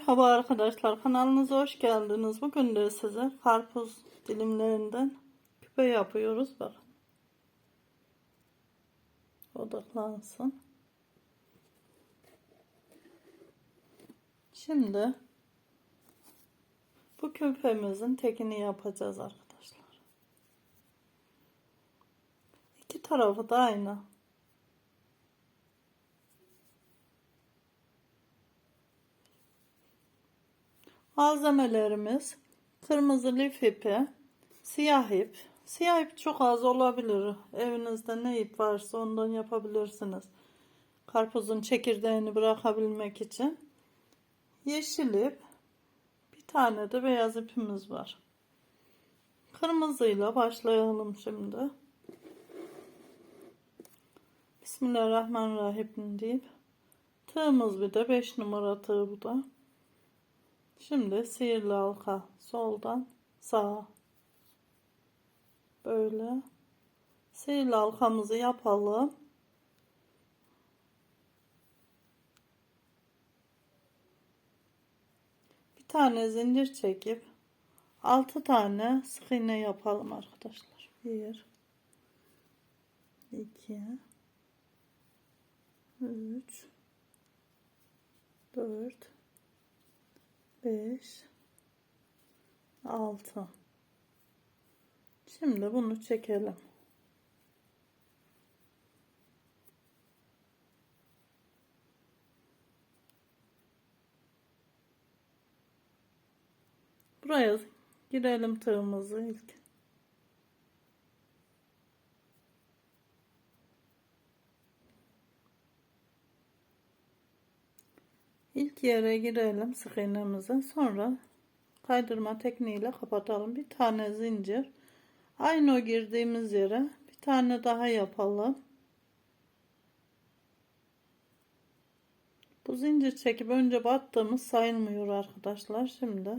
Merhaba arkadaşlar kanalınıza hoş geldiniz. Bugün de size karpuz dilimlerinden küpe yapıyoruz. Bakın. Odaklansın. Şimdi bu küpemizin tekini yapacağız arkadaşlar. İki tarafı da aynı. Malzemelerimiz kırmızı lif ipi, siyah ip. Siyah ip çok az olabilir. Evinizde ne ip varsa ondan yapabilirsiniz. Karpuzun çekirdeğini bırakabilmek için. Yeşil ip. Bir tane de beyaz ipimiz var. Kırmızıyla başlayalım şimdi. Bismillahirrahmanirrahim deyip tığımız bir de 5 numara tığ bu da. Şimdi sihirli halka soldan sağa böyle sihirli halkamızı yapalım. Bir tane zincir çekip 6 tane sık iğne yapalım arkadaşlar. 1 2 3 4 5 6 Şimdi bunu çekelim. Buraya girelim tığımızı ilk. İlk yere girelim sık iğnemize. Sonra kaydırma tekniğiyle kapatalım. Bir tane zincir. Aynı o girdiğimiz yere bir tane daha yapalım. Bu zincir çekip önce battığımız sayılmıyor arkadaşlar. Şimdi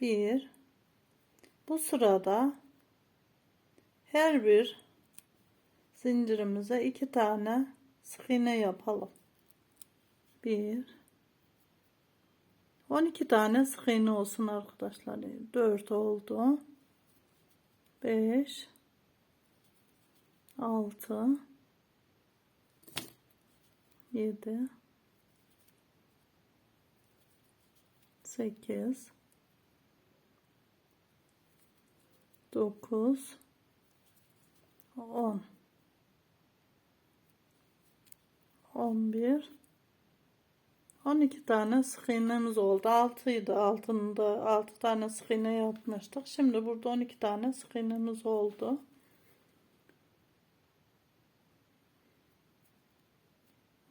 bir bu sırada her bir zincirimize iki tane sık iğne yapalım. 1 12 tane sık iğne olsun arkadaşlar. 4 oldu. 5 6 7 8 9 10 11 12 tane sık iğnemiz oldu. 6 idi. Altında 6 tane sık iğne yapmıştık. Şimdi burada 12 tane sık iğnemiz oldu.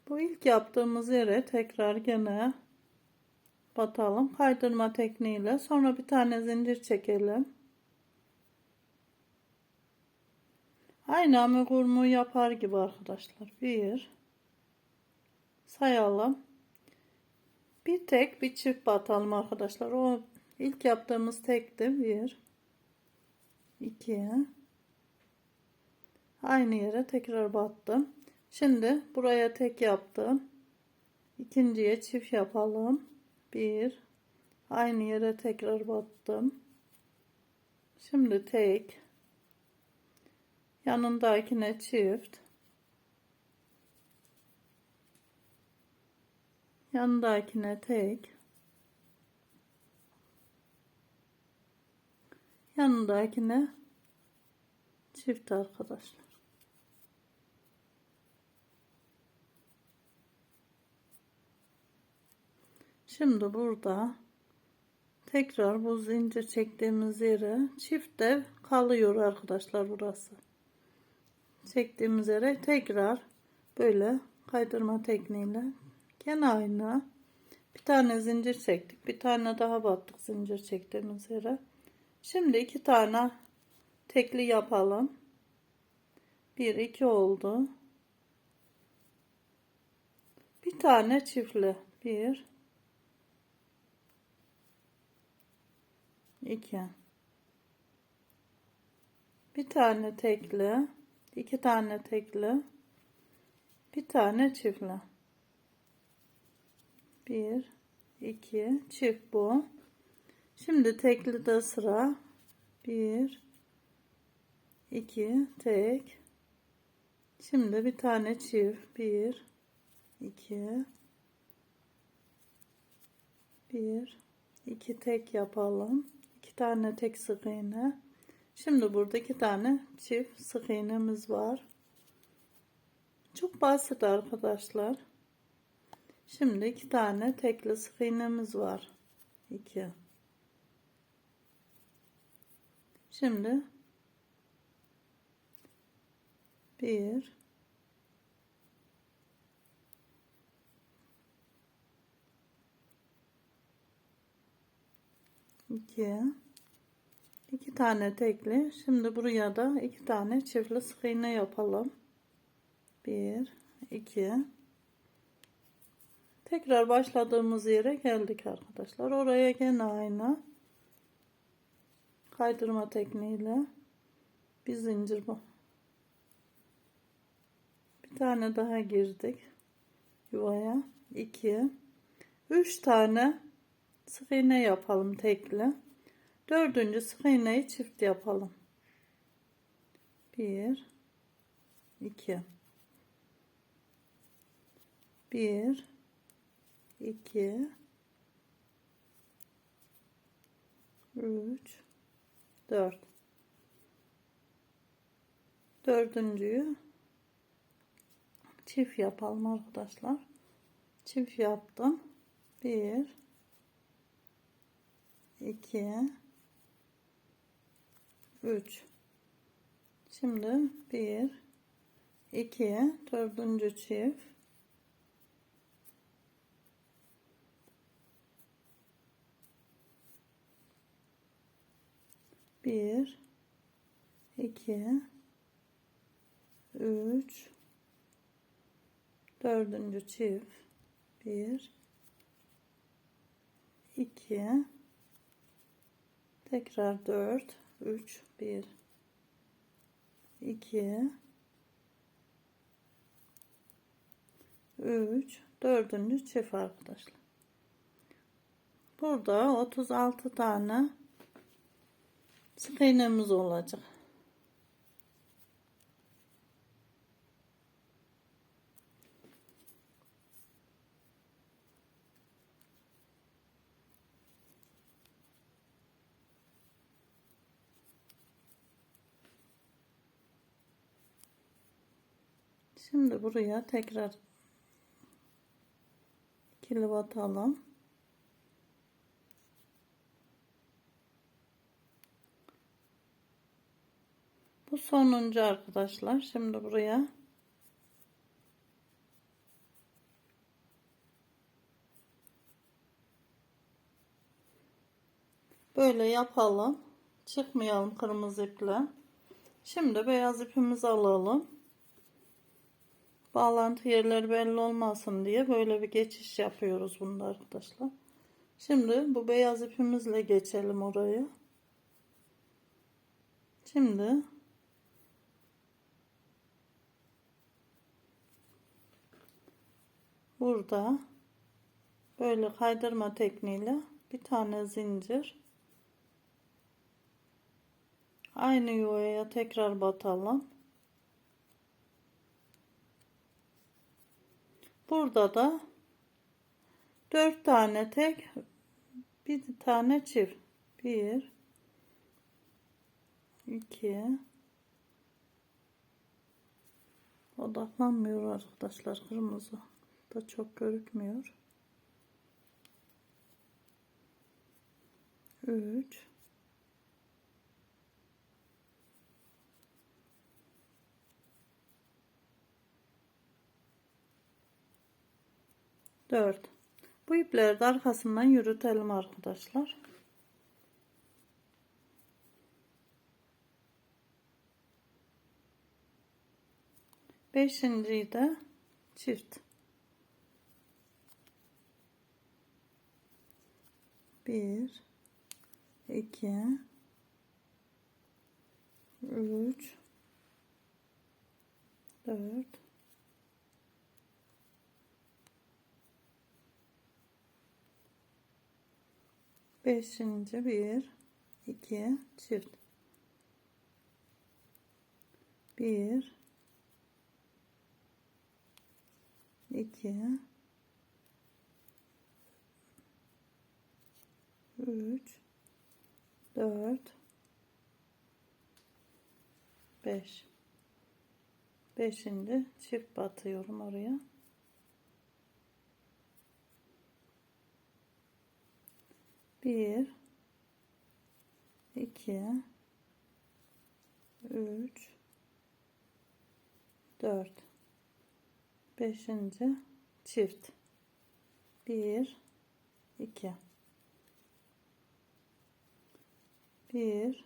Bu ilk yaptığımız yere tekrar gene batalım. Kaydırma tekniğiyle. Sonra bir tane zincir çekelim. Aynı amigurumi yapar gibi arkadaşlar. Bir sayalım. Bir tek bir çift batalım arkadaşlar. O ilk yaptığımız tekti. Bir, iki, aynı yere tekrar battım. Şimdi buraya tek yaptım. İkinciye çift yapalım. Bir, aynı yere tekrar battım. Şimdi tek, yanındakine çift. Yanındakine tek. Yanındakine çift arkadaşlar. Şimdi burada tekrar bu zincir çektiğimiz yere çift de kalıyor arkadaşlar burası. Çektiğimiz yere tekrar böyle kaydırma tekniğiyle Gene aynı. Bir tane zincir çektik. Bir tane daha battık zincir çektiğimiz yere. Şimdi iki tane tekli yapalım. Bir iki oldu. Bir tane çiftli. Bir. iki. Bir tane tekli. iki tane tekli. Bir tane çiftli. 1 2 çift bu. Şimdi tekli de sıra. 1 2 tek. Şimdi bir tane çift. 1 2 1 2 tek yapalım. 2 tane tek sık iğne. Şimdi burada 2 tane çift sık iğnemiz var. Çok basit arkadaşlar. Şimdi iki tane tekli sık iğnemiz var. 2 Şimdi bir iki iki tane tekli. Şimdi buraya da iki tane çiftli sık iğne yapalım. Bir, iki. Tekrar başladığımız yere geldik arkadaşlar. Oraya gene aynı kaydırma tekniğiyle bir zincir bu. Bir tane daha girdik yuvaya. 2 3 tane sık iğne yapalım tekli. Dördüncü sık iğneyi çift yapalım. 1 2 1 2 3 4 dördüncüyü çift yapalım arkadaşlar. Çift yaptım. 1 2 3 şimdi 1 2 dördüncü çift bir iki üç dördüncü çift. Bir iki tekrar dört üç bir. İki üç dördüncü çift arkadaşlar. Burada 36 tane sık olacak. Şimdi buraya tekrar ikili batalım. Bu sonuncu arkadaşlar. Şimdi buraya böyle yapalım. Çıkmayalım kırmızı iple. Şimdi beyaz ipimizi alalım. Bağlantı yerleri belli olmasın diye böyle bir geçiş yapıyoruz bunda arkadaşlar. Şimdi bu beyaz ipimizle geçelim oraya. Şimdi burada böyle kaydırma tekniğiyle bir tane zincir. Aynı yuvaya tekrar batalım. Burada da dört tane tek bir tane çift. Bir iki. Odaklanmıyor arkadaşlar kırmızı da çok görükmüyor. 3 4 Bu ipleri de arkasından yürütelim arkadaşlar. Beşinciyi de çift. Bir, iki, üç, dört, beşinci bir, iki çift. Bir, iki üç, dört, beş. Beşinci çift batıyorum oraya. Bir, iki, üç, dört, beşinci çift. Bir, iki, bir,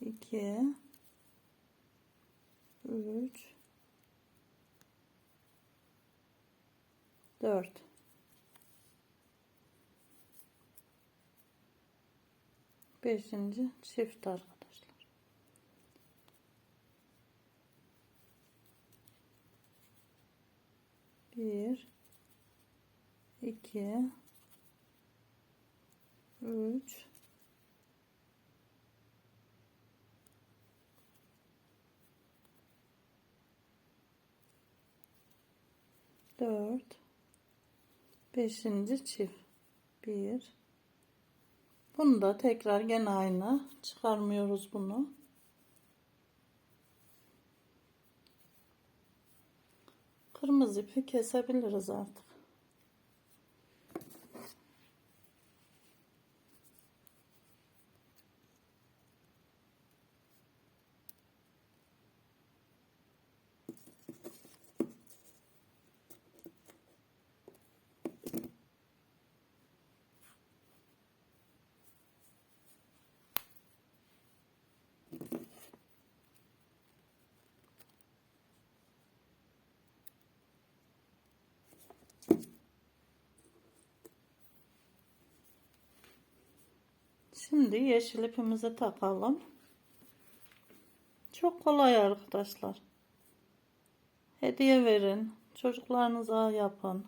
iki, üç, dört. Beşinci çift arkadaşlar. Bir, iki, üç, dört, beşinci çift. Bir, bunu da tekrar gene aynı çıkarmıyoruz bunu. Kırmızı ipi kesebiliriz artık. Şimdi yeşil ipimizi takalım. Çok kolay arkadaşlar. Hediye verin. Çocuklarınıza yapın.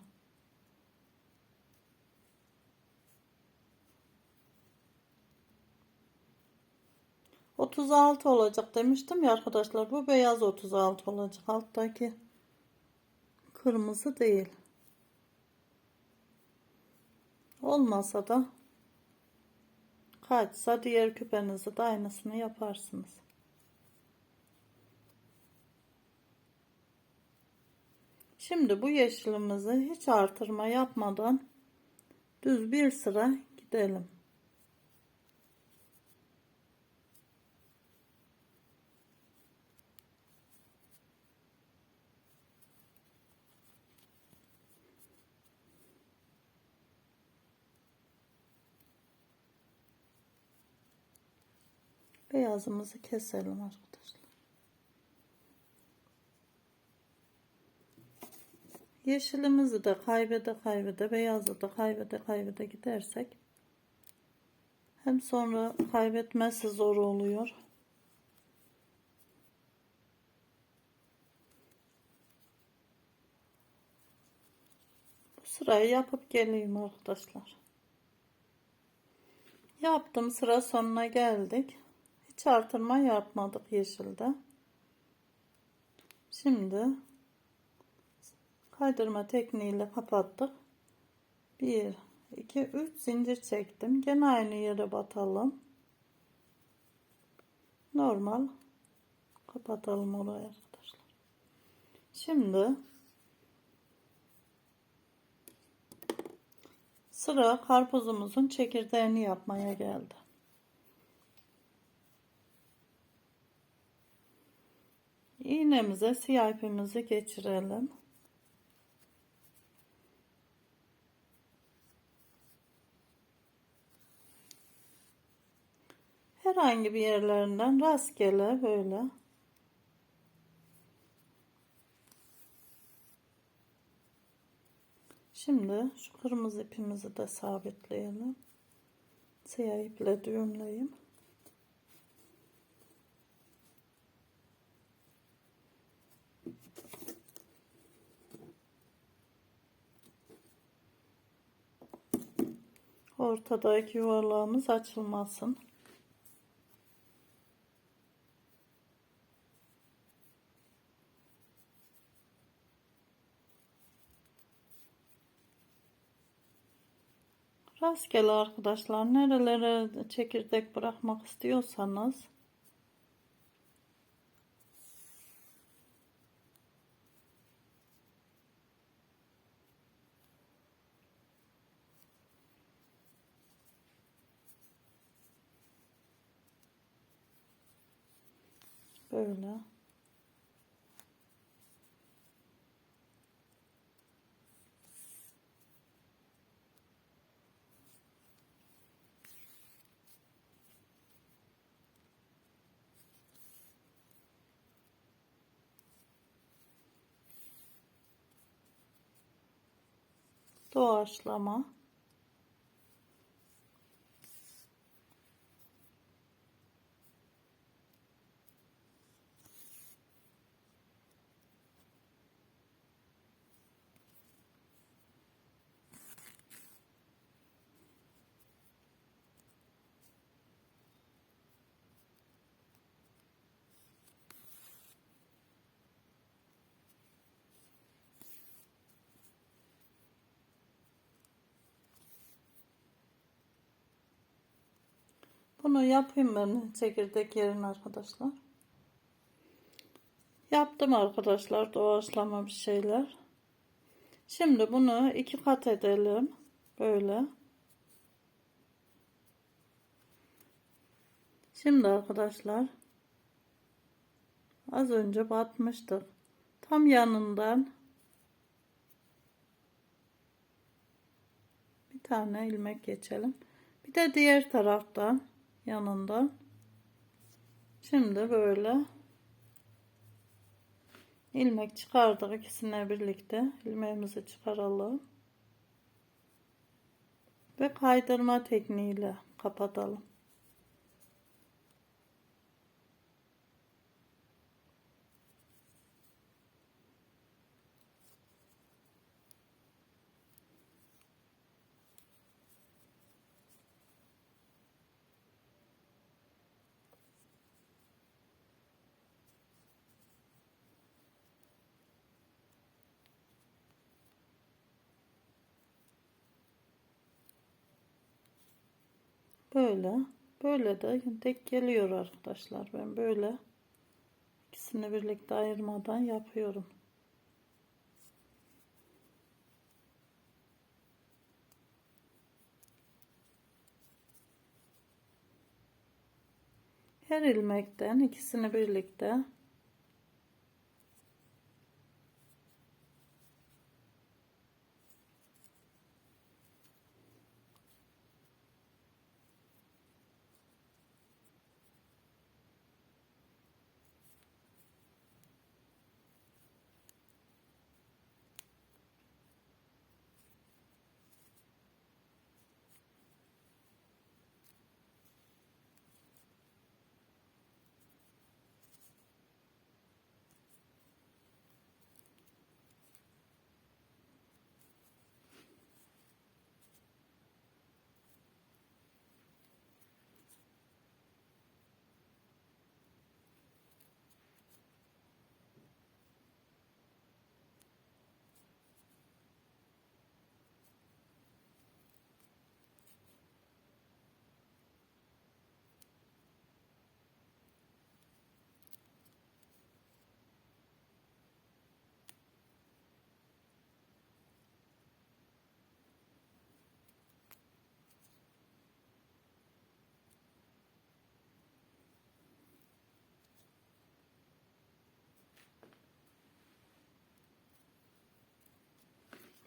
Otuz altı olacak demiştim ya arkadaşlar. Bu beyaz 36 olacak. Alttaki kırmızı değil. Olmasa da kaçsa diğer küpenizi de aynısını yaparsınız. Şimdi bu yeşilimizi hiç artırma yapmadan düz bir sıra gidelim. Beyazımızı keselim arkadaşlar. Yeşilimizi de kaybede kaybede, beyazı da kaybede kaybede gidersek hem sonra kaybetmesi zor oluyor. Sırayı yapıp geleyim arkadaşlar. Yaptım sıra sonuna geldik. Hiç yapmadık yeşilde. Şimdi kaydırma tekniğiyle kapattık. 1 2 3 zincir çektim. Gene aynı yere batalım. Normal kapatalım orayı arkadaşlar. Şimdi sıra karpuzumuzun çekirdeğini yapmaya geldi. İğnemize siyah ipimizi geçirelim. Herhangi bir yerlerinden rastgele böyle Şimdi şu kırmızı ipimizi de sabitleyelim. Siyah iple düğümleyeyim. Ortadaki yuvarlağımız açılmasın. Rastgele arkadaşlar nerelere çekirdek bırakmak istiyorsanız böyle. Doğaçlama Bunu yapayım ben çekirdek yerine arkadaşlar. Yaptım arkadaşlar doğaçlama bir şeyler. Şimdi bunu iki kat edelim. Böyle. Şimdi arkadaşlar az önce batmıştık. Tam yanından bir tane ilmek geçelim. Bir de diğer taraftan yanından. Şimdi böyle ilmek çıkardık ikisine birlikte ilmeğimizi çıkaralım ve kaydırma tekniğiyle kapatalım. Böyle. Böyle de tek geliyor arkadaşlar. Ben böyle ikisini birlikte ayırmadan yapıyorum. Her ilmekten ikisini birlikte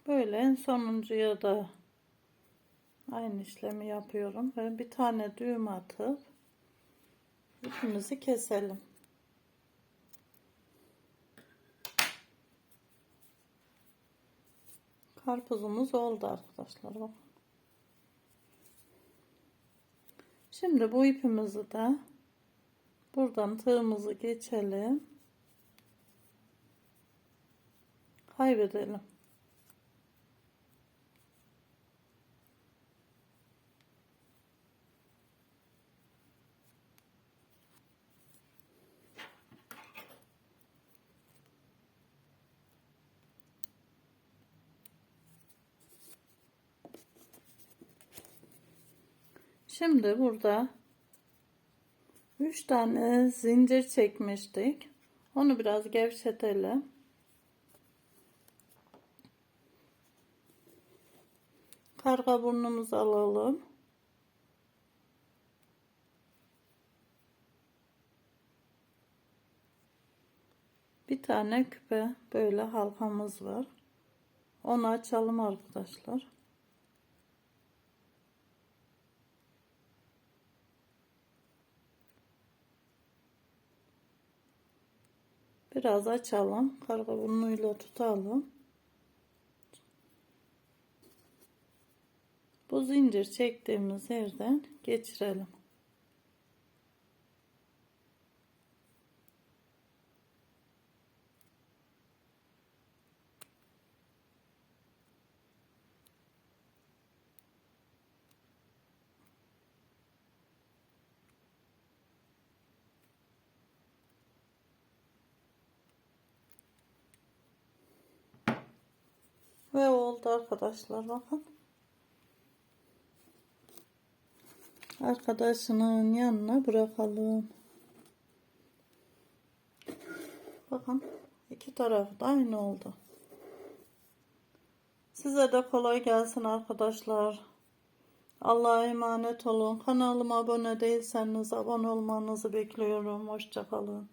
Böyle en sonuncuya da aynı işlemi yapıyorum. Ben bir tane düğüm atıp ipimizi keselim. Karpuzumuz oldu arkadaşlar. Bakın. Şimdi bu ipimizi de buradan tığımızı geçelim. Kaybedelim. Şimdi burada 3 tane zincir çekmiştik. Onu biraz gevşetelim. Karga burnumuzu alalım. Bir tane küpe böyle halkamız var. Onu açalım arkadaşlar. Biraz açalım. Karga burnuyla tutalım. Bu zincir çektiğimiz yerden geçirelim. Ve oldu arkadaşlar bakın. Arkadaşının yanına bırakalım. Bakın iki tarafı da aynı oldu. Size de kolay gelsin arkadaşlar. Allah'a emanet olun. Kanalıma abone değilseniz abone olmanızı bekliyorum. Hoşçakalın.